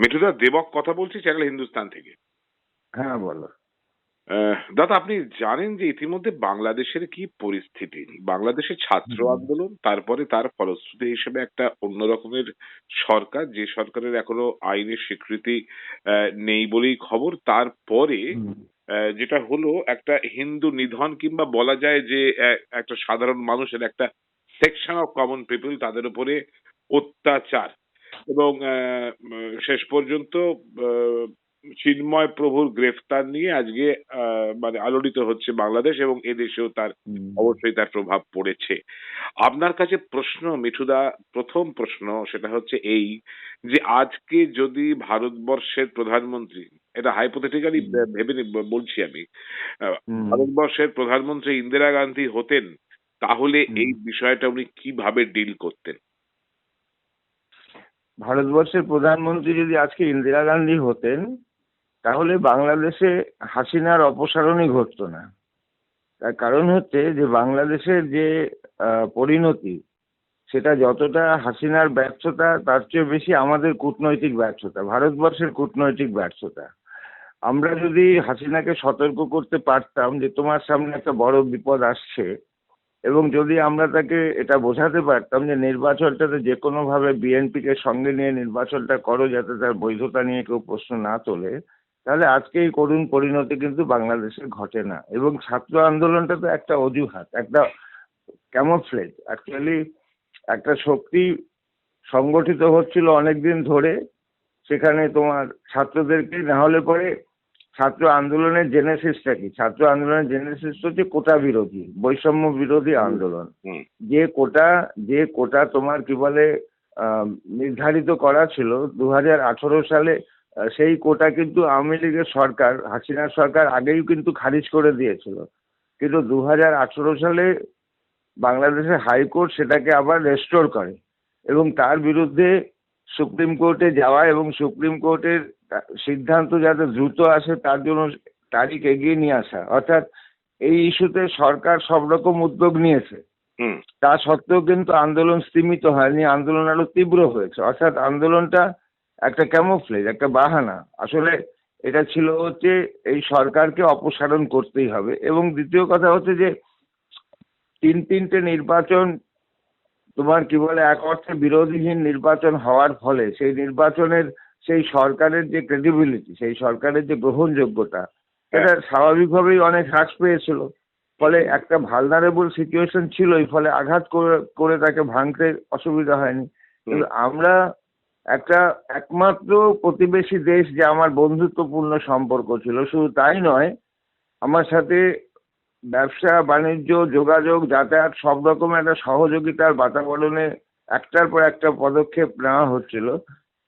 মিঠুদা দেবক কথা বলছি চ্যানেল হিন্দুস্তান থেকে। হ্যাঁ বলো। দাদা আপনি জানেন যে ইতিমধ্যে বাংলাদেশের কি পরিস্থিতি? বাংলাদেশের ছাত্র আন্দোলন তারপরে তার ফলশ্রুতি হিসেবে একটা অন্য রকমের সরকার যে সরকারের এখনও আইনের স্বীকৃতি নেই বলেই খবর। তারপরে যেটা হলো একটা হিন্দু নিধন কিংবা বলা যায় যে একটা সাধারণ মানুষের একটা সেকশন অফ কমন পিপল তাদের উপরে অত্যাচার। এবং শেষ পর্যন্ত চিন্ময় প্রভুর গ্রেফতার নিয়ে আজকে মানে আলোড়িত হচ্ছে বাংলাদেশ এবং এদেশেও তার অবশ্যই তার প্রভাব পড়েছে। আপনার কাছে প্রশ্ন মিঠুদা প্রথম প্রশ্ন সেটা হচ্ছে এই যে আজকে যদি ভারতবর্ষের প্রধানমন্ত্রী এটা হাইপোথেটিক্যালি ভেবে নি- বলছি আমি ভারতবর্ষের প্রধানমন্ত্রী ইন্দিরা গান্ধী হতেন তাহলে এই বিষয়টা উনি কীভাবে ডিল করতেন? ভারতবর্ষের প্রধানমন্ত্রী যদি আজকে ইন্দিরা গান্ধী হতেন, তাহলে বাংলাদেশে হাসিনার অপসারণই ঘটতো না। তার কারণ হচ্ছে যে বাংলাদেশের যে পরিণতি, সেটা যতটা হাসিনার ব্যর্থতা, তার চেয়ে বেশি আমাদের কূটনৈতিক ব্যর্থতা, ভারতবর্ষের কূটনৈতিক ব্যর্থতা। আমরা যদি হাসিনাকে সতর্ক করতে পারতাম যে তোমার সামনে একটা বড় বিপদ আসছে এবং যদি আমরা তাকে এটা বোঝাতে পারতাম যে নির্বাচনটাতে যে কোনোভাবে বিএনপিকে সঙ্গে নিয়ে নির্বাচনটা করো যাতে তার বৈধতা নিয়ে কেউ প্রশ্ন না তোলে, তাহলে আজকে এই করুণ পরিণতি কিন্তু বাংলাদেশে ঘটে না। এবং ছাত্র আন্দোলনটা তো একটা অজুহাত, একটা ক্যামোফ্লেজ। অ্যাকচুয়ালি একটা শক্তি সংগঠিত হচ্ছিল অনেকদিন ধরে, সেখানে তোমার ছাত্রদেরকে না হলে পরে ছাত্র আন্দোলনের জেনেসিসটা কি? ছাত্র আন্দোলনের জেনেসিস হচ্ছে কোটা বিরোধী বৈষম্য বিরোধী আন্দোলন। যে কোটা যে কোটা তোমার কি বলে নির্ধারিত করা ছিল দু হাজার আঠারো সালে সেই কোটা কিন্তু আওয়ামী লীগের সরকার হাসিনার সরকার আগেই কিন্তু খারিজ করে দিয়েছিল। কিন্তু দু হাজার আঠারো সালে বাংলাদেশের হাইকোর্ট সেটাকে আবার রেস্টোর করে এবং তার বিরুদ্ধে সুপ্রিম কোর্টে যাওয়া এবং সুপ্রিম কোর্টের সিদ্ধান্ত যাতে দ্রুত আসে তার জন্য তারিখ এগিয়ে নিয়ে আসা। অর্থাৎ এই ইস্যুতে সরকার সব রকম উদ্যোগ নিয়েছে। তা সত্ত্বেও কিন্তু আন্দোলন স্তীমিত হয়নি আন্দোলন আরও তীব্র হয়েছে। অর্থাৎ আন্দোলনটা একটা ক্যামোফ্লেজ একটা বাহানা। আসলে এটা ছিল হচ্ছে এই সরকারকে অপসারণ করতেই হবে। এবং দ্বিতীয় কথা হচ্ছে যে তিন তিনটে নির্বাচন তোমার কি বলে এক অর্থে বিরোধীহীন নির্বাচন হওয়ার ফলে সেই নির্বাচনের সেই সরকারের যে ক্রেডিবিলিটি সেই সরকারের যে গ্রহণযোগ্যতা এটা স্বাভাবিকভাবেই অনেক হ্রাস পেয়েছিল। ফলে একটা ভালনারেবল সিচুয়েশন ছিলই ফলে আঘাত করে করে তাকে ভাঙতে অসুবিধা হয়নি। কিন্তু আমরা একটা একমাত্র প্রতিবেশী দেশ যে আমার বন্ধুত্বপূর্ণ সম্পর্ক ছিল শুধু তাই নয় আমার সাথে ব্যবসা বাণিজ্য যোগাযোগ যাতায়াত সব রকম একটা সহযোগিতার বাতাবরণে একটার পর একটা পদক্ষেপ নেওয়া হচ্ছিল।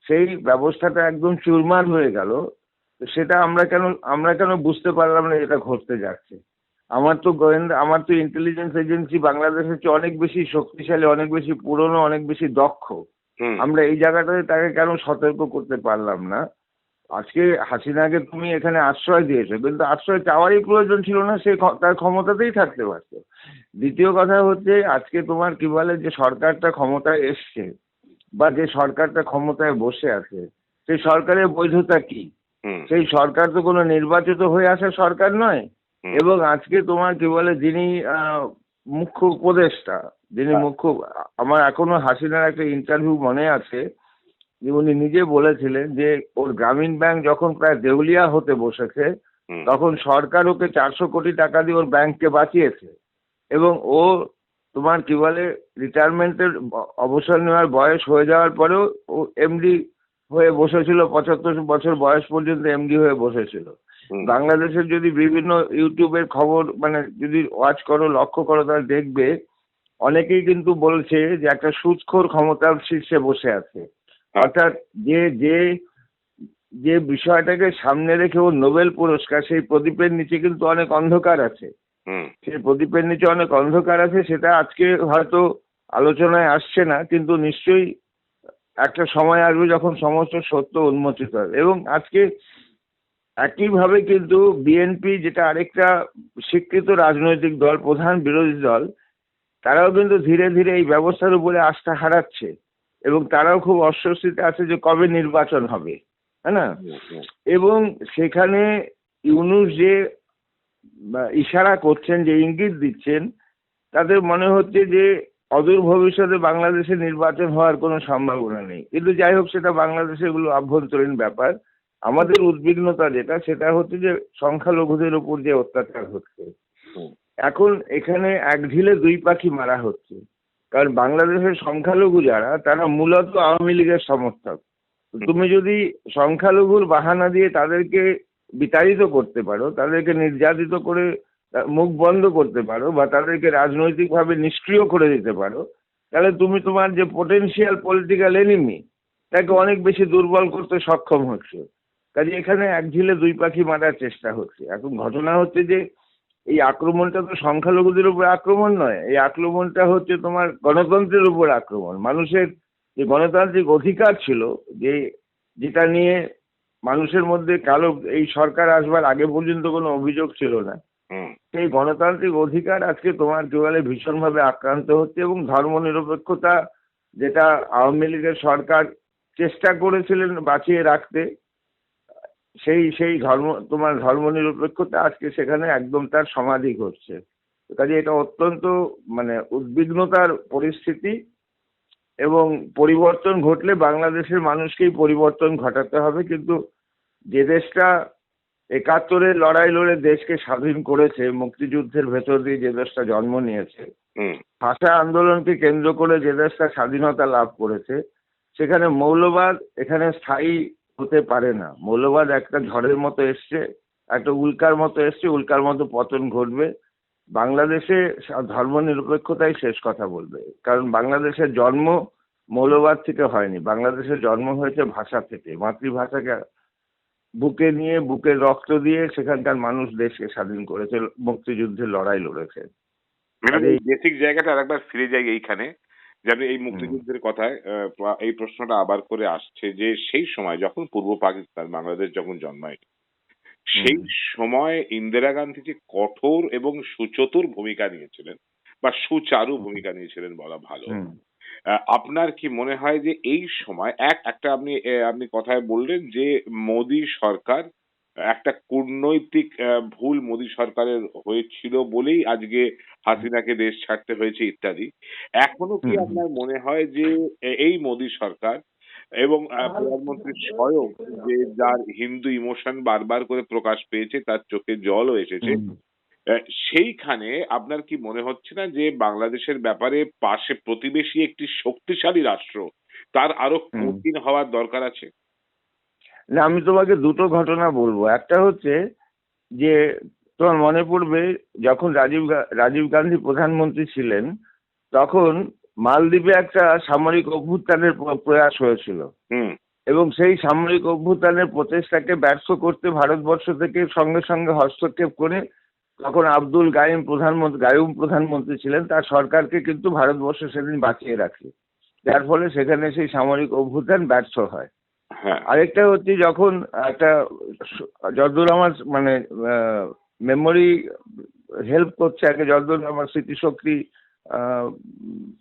সেই ব্যবস্থাটা একদম চুরমার হয়ে গেল। তো সেটা আমরা কেন আমরা কেন বুঝতে পারলাম না এটা ঘটতে যাচ্ছে। আমার তো গোয়েন্দা আমার তো ইন্টেলিজেন্স এজেন্সি বাংলাদেশের চেয়ে অনেক বেশি শক্তিশালী অনেক বেশি পুরনো অনেক বেশি দক্ষ। আমরা এই জায়গাটাতে তাকে কেন সতর্ক করতে পারলাম না? আজকে হাসিনাকে তুমি এখানে আশ্রয় দিয়েছ কিন্তু আশ্রয় চাওয়ারই প্রয়োজন ছিল না সে তার ক্ষমতাতেই থাকতে পারতো। দ্বিতীয় কথা হচ্ছে আজকে তোমার কি বলে যে সরকারটা ক্ষমতায় এসছে বা যে সরকারটা ক্ষমতায় বসে আছে সেই সরকারের বৈধতা কি? সেই সরকার তো কোনো নির্বাচিত হয়ে আসা সরকার নয়। এবং আজকে তোমার কি বলে যিনি মুখ্য উপদেষ্টা যিনি হ্যাঁ। মুখ্য আমার এখনও হাসিনার একটা ইন্টারভিউ মনে আছে যে উনি নিজে বলেছিলেন যে ওর গ্রামীণ ব্যাংক যখন প্রায় দেউলিয়া হতে বসেছে তখন সরকার ওকে চারশো কোটি টাকা দিয়ে ওর ব্যাংককে বাঁচিয়েছে। এবং ও তোমার কি বলে রিটায়ারমেন্টের অবসর নেওয়ার বয়স হয়ে যাওয়ার পরেও ও এমডি হয়ে বসেছিল পঁচাত্তর বছর বয়স পর্যন্ত এমডি হয়ে বসেছিল। বাংলাদেশের যদি বিভিন্ন ইউটিউবের খবর মানে যদি ওয়াচ করো লক্ষ্য করো তাহলে দেখবে অনেকেই কিন্তু বলছে যে একটা সুৎখোর ক্ষমতার শীর্ষে বসে আছে। অর্থাৎ যে যে যে বিষয়টাকে সামনে রেখে ও নোবেল পুরস্কার সেই প্রদীপের নিচে কিন্তু অনেক অন্ধকার আছে। সেই প্রদীপের নিচে অনেক অন্ধকার আছে সেটা আজকে হয়তো আলোচনায় আসছে না কিন্তু নিশ্চয়ই একটা সময় আসবে যখন সমস্ত সত্য উন্মোচিত হবে। এবং আজকে একইভাবে কিন্তু বিএনপি যেটা আরেকটা স্বীকৃত রাজনৈতিক দল প্রধান বিরোধী দল তারাও কিন্তু ধীরে ধীরে এই ব্যবস্থার উপরে আস্থা হারাচ্ছে এবং তারাও খুব অস্বস্তিতে আছে যে কবে নির্বাচন হবে হ্যাঁ না? এবং সেখানে ইউনুস যে ইশারা করছেন যে ইঙ্গিত দিচ্ছেন তাদের মনে হচ্ছে যে অদূর ভবিষ্যতে বাংলাদেশে নির্বাচন হওয়ার কোনো সম্ভাবনা নেই। কিন্তু যাই হোক সেটা বাংলাদেশে গুলো আভ্যন্তরীণ ব্যাপার। আমাদের উদ্বিগ্নতা যেটা সেটা হচ্ছে যে সংখ্যালঘুদের উপর যে অত্যাচার হচ্ছে। এখন এখানে এক ঢিলে দুই পাখি মারা হচ্ছে। কারণ বাংলাদেশের সংখ্যালঘু যারা তারা মূলত আওয়ামী লীগের সমর্থক। তুমি যদি সংখ্যালঘুর বাহানা দিয়ে তাদেরকে বিতাড়িত করতে পারো, তাদেরকে নির্যাতিত করে মুখ বন্ধ করতে পারো বা তাদেরকে রাজনৈতিকভাবে নিষ্ক্রিয় করে দিতে পারো, তাহলে তুমি তোমার যে পোটেনশিয়াল পলিটিক্যাল এনিমি তাকে অনেক বেশি দুর্বল করতে সক্ষম হচ্ছে। কাজে এখানে এক ঝিলে দুই পাখি মারার চেষ্টা হচ্ছে। এখন ঘটনা হচ্ছে যে, এই আক্রমণটা তো সংখ্যালঘুদের উপর আক্রমণ নয়, এই আক্রমণটা হচ্ছে তোমার গণতন্ত্রের উপর আক্রমণ। মানুষের যে গণতান্ত্রিক অধিকার ছিল, যে, যেটা নিয়ে মানুষের মধ্যে কালো এই সরকার আসবার আগে পর্যন্ত কোনো অভিযোগ ছিল না। সেই গণতান্ত্রিক অধিকার আজকে তোমার কি বলে ভীষণভাবে আক্রান্ত হচ্ছে এবং ধর্মনিরপেক্ষতা যেটা আওয়ামী লীগের সরকার চেষ্টা করেছিলেন বাঁচিয়ে রাখতে সেই সেই ধর্ম তোমার ধর্মনিরপেক্ষতা আজকে সেখানে একদম তার সমাধি ঘটছে। কাজে এটা অত্যন্ত মানে উদ্বিগ্নতার পরিস্থিতি। এবং পরিবর্তন ঘটলে বাংলাদেশের মানুষকেই পরিবর্তন ঘটাতে হবে কিন্তু যে দেশটা একাত্তরের লড়াই লড়ে দেশকে স্বাধীন করেছে মুক্তিযুদ্ধের ভেতর দিয়ে যে দেশটা জন্ম নিয়েছে ভাষা আন্দোলনকে কেন্দ্র করে যে দেশটা স্বাধীনতা লাভ করেছে সেখানে মৌলবাদ এখানে স্থায়ী হতে পারে না। মৌলবাদ একটা ঝড়ের মতো এসছে একটা উল্কার মতো এসছে উল্কার মতো পতন ঘটবে। বাংলাদেশে ধর্ম নিরপেক্ষতাই শেষ কথা বলবে। কারণ বাংলাদেশের জন্ম মৌলবাদ থেকে হয়নি। বাংলাদেশের জন্ম হয়েছে ভাষা থেকে। মাতৃভাষাকে বুকে নিয়ে বুকের রক্ত দিয়ে সেখানকার মানুষ দেশকে স্বাধীন করেছে মুক্তিযুদ্ধের লড়াই লড়েছে। এই বেসিক জায়গাটা আরেকবার ফিরে যাই এইখানে যেন এই মুক্তিযুদ্ধের কথায় এই প্রশ্নটা আবার করে আসছে যে সেই সময় যখন পূর্ব পাকিস্তান বাংলাদেশ যখন জন্মায় সেই সময় ইন্দিরা গান্ধী যে কঠোর এবং সুচতুর ভূমিকা নিয়েছিলেন বা সুচারু ভূমিকা নিয়েছিলেন বলা ভালো। আপনার কি মনে হয় যে এই সময় এক একটা আপনি আপনি কথায় বললেন যে মোদী সরকার একটা কূটনৈতিক ভুল মোদী সরকারের হয়েছিল বলেই আজকে হাসিনাকে দেশ ছাড়তে হয়েছে ইত্যাদি। এখনও কি আপনার মনে হয় যে এই মোদী সরকার এবং প্রধানমন্ত্রী স্বয়ং যে যার হিন্দু ইমোশন বারবার করে প্রকাশ পেয়েছে তার চোখে জলও এসেছে। সেইখানে আপনার কি মনে হচ্ছে না যে বাংলাদেশের ব্যাপারে পাশে প্রতিবেশী একটি শক্তিশালী রাষ্ট্র তার আরও। কঠিন হওয়ার দরকার আছে? না আমি তোমাকে দুটো ঘটনা বলব। একটা হচ্ছে যে তোমার মনে পড়বে যখন রাজীব রাজীব গান্ধী প্রধানমন্ত্রী ছিলেন তখন মালদ্বীপে একটা সামরিক অভ্যুত্থানের প্রয়াস হয়েছিল। হুম। এবং সেই সামরিক অভ্যুত্থানের প্রচেষ্টাকে ব্যর্থ করতে ভারতবর্ষ থেকে সঙ্গে সঙ্গে হস্তক্ষেপ করে তখন আব্দুল গাইম প্রধানমন্ত্রী গায়ুম প্রধানমন্ত্রী ছিলেন তার সরকারকে কিন্তু ভারতবর্ষ সেদিন বাঁচিয়ে রাখে। যার ফলে সেখানে সেই সামরিক অভ্যুত্থান ব্যর্থ হয়। হ্যাঁ। আরেকটা হচ্ছে যখন একটা যতদূর আমার মানে মেমোরি হেল্প করছে কি যতদূর আমার স্মৃতিশক্তি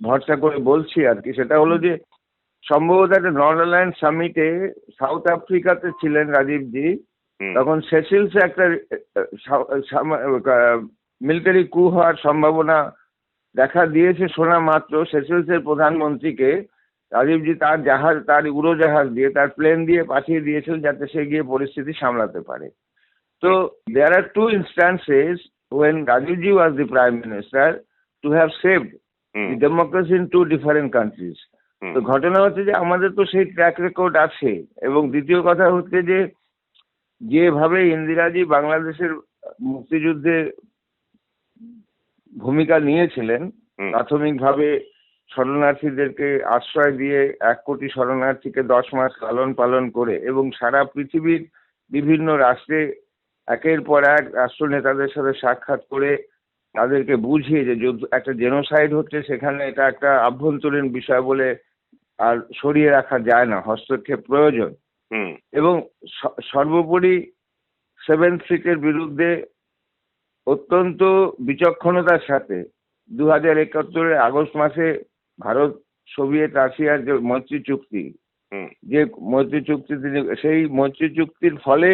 ভরসা করে বলছি আর কি। সেটা হলো যে সম্ভবত একটা নর্দারল্যান্ড সামিটে সাউথ আফ্রিকাতে ছিলেন রাজীবজি তখন সেসিলসে একটা মিলিটারি কু হওয়ার সম্ভাবনা দেখা দিয়েছে শোনা মাত্র। সেসেলসের প্রধানমন্ত্রীকে রাজীবজি তার জাহাজ তার উড়োজাহাজ দিয়ে তার প্লেন দিয়ে পাঠিয়ে দিয়েছিলেন যাতে সে গিয়ে পরিস্থিতি সামলাতে পারে। তো there are two instances when রাজীবজি was the prime minister to have saved hmm, the democracy in two different countries তো ঘটনা হচ্ছে যে আমাদের তো সেই ট্র্যাক রেকর্ড আছে। এবং দ্বিতীয় কথা হচ্ছে যে যেভাবে ইন্দিরাজি বাংলাদেশের মুক্তিযুদ্ধে ভূমিকা নিয়েছিলেন প্রাথমিকভাবে শরণার্থীদেরকে আশ্রয় দিয়ে এক কোটি শরণার্থীকে দশ মাস লালন পালন করে এবং সারা পৃথিবীর বিভিন্ন রাষ্ট্রে একের পর এক রাষ্ট্র নেতাদের সাথে সাক্ষাৎ করে তাদেরকে বুঝিয়ে যে যুদ্ধ একটা জেনোসাইড হচ্ছে সেখানে এটা একটা আভ্যন্তরীণ বিষয় বলে আর সরিয়ে রাখা যায় না হস্তক্ষেপ প্রয়োজন। এবং সর্বোপরি সেভেন সিটের বিরুদ্ধে অত্যন্ত বিচক্ষণতার সাথে দু হাজার একাত্তরের আগস্ট মাসে ভারত সোভিয়েত রাশিয়ার যে মৈত্রী চুক্তি যে মৈত্রী চুক্তি তিনি সেই মৈত্রী চুক্তির ফলে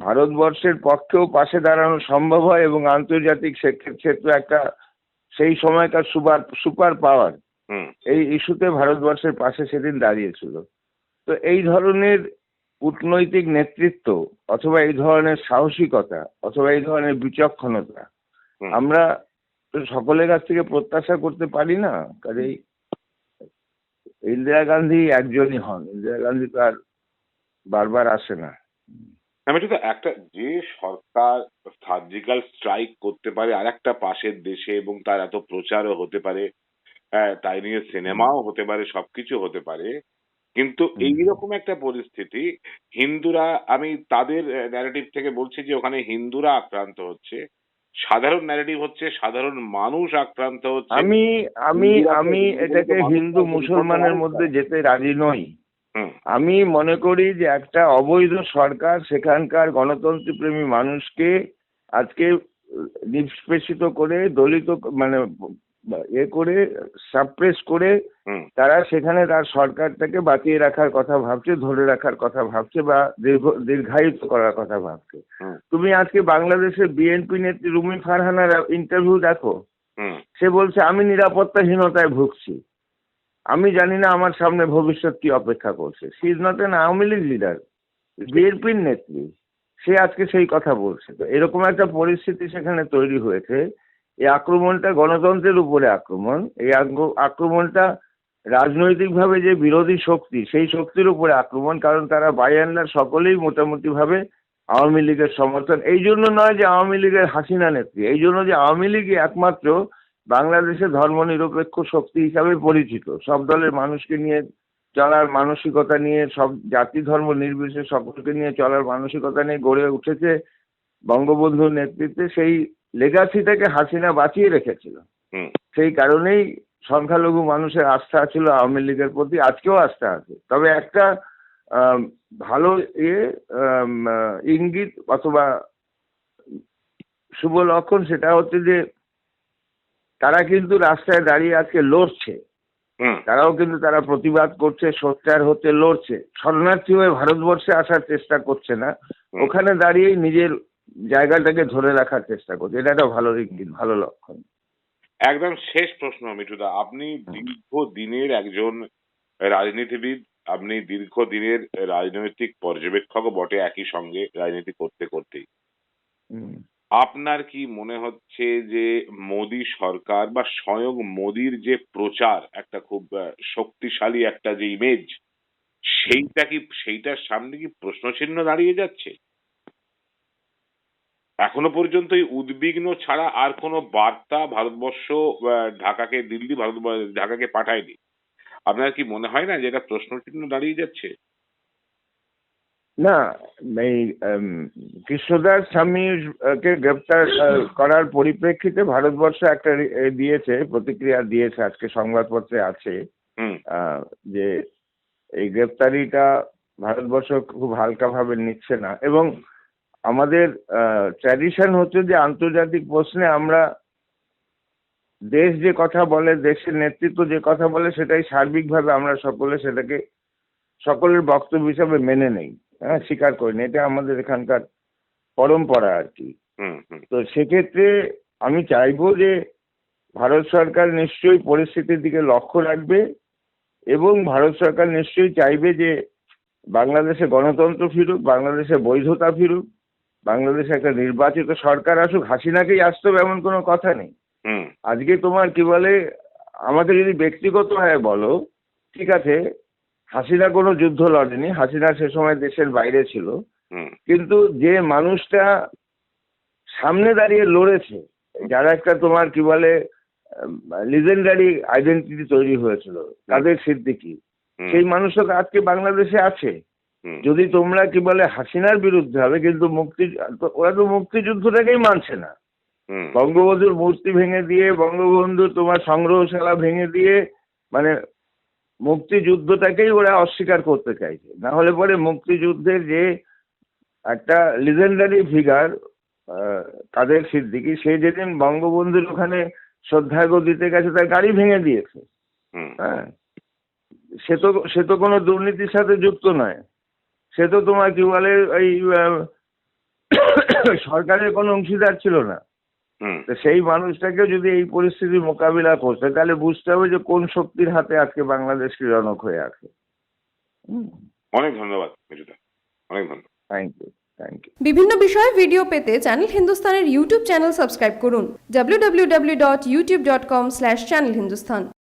ভারতবর্ষের পক্ষেও পাশে দাঁড়ানো সম্ভব হয় এবং আন্তর্জাতিক ক্ষে- ক্ষেত্রে একটা সেই সময়কার সুপার সুপার পাওয়ার। এই ইস্যুতে ভারতবর্ষের পাশে সেদিন দাঁড়িয়েছিল। তো এই ধরনের কূটনৈতিক নেতৃত্ব অথবা এই ধরনের সাহসিকতা অথবা এই ধরনের বিচক্ষণতা আমরা তো সকলের কাছ থেকে প্রত্যাশা করতে পারি না। কাজেই ইন্দিরা গান্ধী একজনই হন। ইন্দিরা গান্ধী তো আর বারবার আসে না। আমি শুধু একটা যে সরকার সার্জিক্যাল স্ট্রাইক করতে পারে আর একটা পাশের দেশে এবং তার এত প্রচারও হতে পারে হ্যাঁ তাই নিয়ে সিনেমাও হতে পারে সবকিছু হতে পারে কিন্তু এইরকম একটা পরিস্থিতি হিন্দুরা আমি তাদের ন্যারেটিভ থেকে বলছি যে ওখানে হিন্দুরা আক্রান্ত হচ্ছে সাধারণ ন্যারেটিভ হচ্ছে সাধারণ মানুষ আক্রান্ত হচ্ছে। আমি আমি আমি এটাকে হিন্দু মুসলমানের মধ্যে যেতে রাজি নই। আমি মনে করি যে একটা অবৈধ সরকার সেখানকার গণতন্ত্রপ্রেমী মানুষকে আজকে নিষ্পেষিত করে দলিত মানে এ করে সাপ্রেস করে তারা সেখানে তার সরকারটাকে বাঁচিয়ে রাখার কথা ভাবছে ধরে রাখার কথা ভাবছে বা দীর্ঘ দীর্ঘায়িত করার কথা ভাবছে। তুমি আজকে বাংলাদেশের বিএনপি নেত্রী রুমি ফারহানার ইন্টারভিউ দেখো। সে বলছে আমি নিরাপত্তাহীনতায় ভুগছি। আমি জানি না আমার সামনে ভবিষ্যৎ কি অপেক্ষা করছে। She is not an Awami League leader বিএনপির নেত্রী। সে আজকে সেই কথা বলছে। তো এরকম একটা পরিস্থিতি সেখানে তৈরি হয়েছে। এই আক্রমণটা গণতন্ত্রের উপরে আক্রমণ। এই আক্র- আক্রমণটা রাজনৈতিকভাবে যে বিরোধী শক্তি, সেই শক্তির উপরে আক্রমণ, কারণ তারা বাই অ্যান্ড লার্জ সকলেই মোটামুটিভাবে আওয়ামী লীগের সমর্থন। এই জন্য নয় যে আওয়ামী লীগের হাসিনা নেত্রী। এই জন্য যে আওয়ামী লীগই একমাত্র বাংলাদেশে ধর্মনিরপেক্ষ শক্তি হিসাবে পরিচিত। সব দলের মানুষকে নিয়ে চলার মানসিকতা নিয়ে সব জাতি ধর্ম নির্বিশেষে সকলকে নিয়ে চলার মানসিকতা নিয়ে গড়ে উঠেছে বঙ্গবন্ধুর নেতৃত্বে। সেই লেগাসিটাকে হাসিনা বাঁচিয়ে রেখেছিল। সেই কারণেই সংখ্যালঘু মানুষের আস্থা ছিল আওয়ামী লীগের প্রতি আজকেও আস্থা আছে। তবে একটা ভালো ইয়ে ইঙ্গিত অথবা শুভ লক্ষণ সেটা হচ্ছে যে তারা কিন্তু রাস্তায় দাঁড়িয়ে আজকে লড়ছে। তারাও কিন্তু তারা প্রতিবাদ করছে সোচ্চার হতে লড়ছে। শরণার্থী হয়ে ভারতবর্ষে আসার চেষ্টা করছে না। ওখানে দাঁড়িয়েই নিজের জায়গাটাকে ধরে রাখার চেষ্টা করছে। এটা একটা ভালো ইঙ্গিত ভালো লক্ষণ। একদম শেষ প্রশ্ন মিঠুদা। আপনি দীর্ঘ দিনের একজন রাজনীতিবিদ আপনি দীর্ঘ দিনের রাজনৈতিক পর্যবেক্ষক বটে একই সঙ্গে রাজনীতি করতে করতেই। হুম। আপনার কি মনে হচ্ছে যে মোদী সরকার বা স্বয়ং মোদির যে প্রচার, একটা খুব শক্তিশালী একটা যে ইমেজ সেইটা কি, সেইটার সামনে কি প্রশ্নচিহ্ন দাঁড়িয়ে যাচ্ছে? এখনও পর্যন্ত এই উদ্বিগ্ন ছাড়া আর কোনো বার্তা ভারতবর্ষ ঢাকাকে, দিল্লি ভারত ঢাকাকে পাঠায়নি। আপনার কি মনে হয় না যে এটা প্রশ্নচিহ্ন দাঁড়িয়ে যাচ্ছে? না এই কৃষ্ণদাস স্বামীর আহ, কে গ্রেপ্তার করার পরিপ্রেক্ষিতে ভারতবর্ষ একটা দিয়েছে প্রতিক্রিয়া দিয়েছে আজকে সংবাদপত্রে আছে যে এই গ্রেপ্তারিটা ভারতবর্ষ খুব হালকাভাবে নিচ্ছে না। এবং আমাদের ট্র্যাডিশন হচ্ছে যে আন্তর্জাতিক প্রশ্নে আমরা দেশ যে কথা বলে দেশের নেতৃত্ব যে কথা বলে সেটাই সার্বিকভাবে আমরা সকলে সেটাকে সকলের বক্তব্য হিসাবে মেনে নেই। হ্যাঁ স্বীকার করি না এটা আমাদের এখানকার পরম্পরা আর কি। তো সেক্ষেত্রে আমি চাইব যে ভারত সরকার নিশ্চয়ই পরিস্থিতির দিকে লক্ষ্য রাখবে এবং ভারত সরকার নিশ্চয়ই চাইবে যে বাংলাদেশে গণতন্ত্র ফিরুক বাংলাদেশে বৈধতা ফিরুক বাংলাদেশে একটা নির্বাচিত সরকার আসুক। হাসিনাকেই আসতে হবে এমন কোনো কথা নেই। আজকে তোমার কি বলে আমাদের যদি ব্যক্তিগত হয় বলো ঠিক আছে হাসিনা কোনো যুদ্ধ লড়েনি। হাসিনা সে সময় দেশের বাইরে ছিল। কিন্তু যে মানুষটা সামনে দাঁড়িয়ে লড়েছে যারা একটা তোমার কি বলে লিজেন্ডারি আইডেন্টিটি তৈরি হয়েছিল তাদের সিদ্দিকি সেই মানুষটা তো আজকে বাংলাদেশে আছে। যদি তোমরা কি বলে হাসিনার বিরুদ্ধে হবে কিন্তু মুক্তি ওরা তো মুক্তিযুদ্ধটাকেই মানছে না। বঙ্গবন্ধুর মূর্তি ভেঙে দিয়ে বঙ্গবন্ধুর তোমার সংগ্রহশালা ভেঙে দিয়ে মানে মুক্তিযুদ্ধটাকেই ওরা অস্বীকার করতে চাইছে। না হলে পরে মুক্তিযুদ্ধের যে একটা লিজেন্ডারি ফিগার কাদের সিদ্দিকি সে যেদিন বঙ্গবন্ধুর ওখানে শ্রদ্ধার্ঘ্য দিতে গেছে তার গাড়ি ভেঙে দিয়েছে। হ্যাঁ। সে তো সে তো কোনো দুর্নীতির সাথে যুক্ত নয়। সে তো তোমার কি বলে এই সরকারের কোনো অংশীদার ছিল না। সেই মানুষটাকে যদি এই পরিস্থিতির মোকাবিলা করতে তাহলে বুঝতে হবে যে কোন শক্তির হাতে আজকে বাংলাদেশ জনক হয়ে আছে। অনেক ধন্যবাদ অনেক ধন্যবাদ। থ্যাংক ইউ থ্যাংক ইউ বিভিন্ন বিষয়ে ভিডিও পেতে চ্যানেল হিন্দুস্তানের ইউটিউব চ্যানেল সাবস্ক্রাইব করুন। www.youtube.com/channelhindustan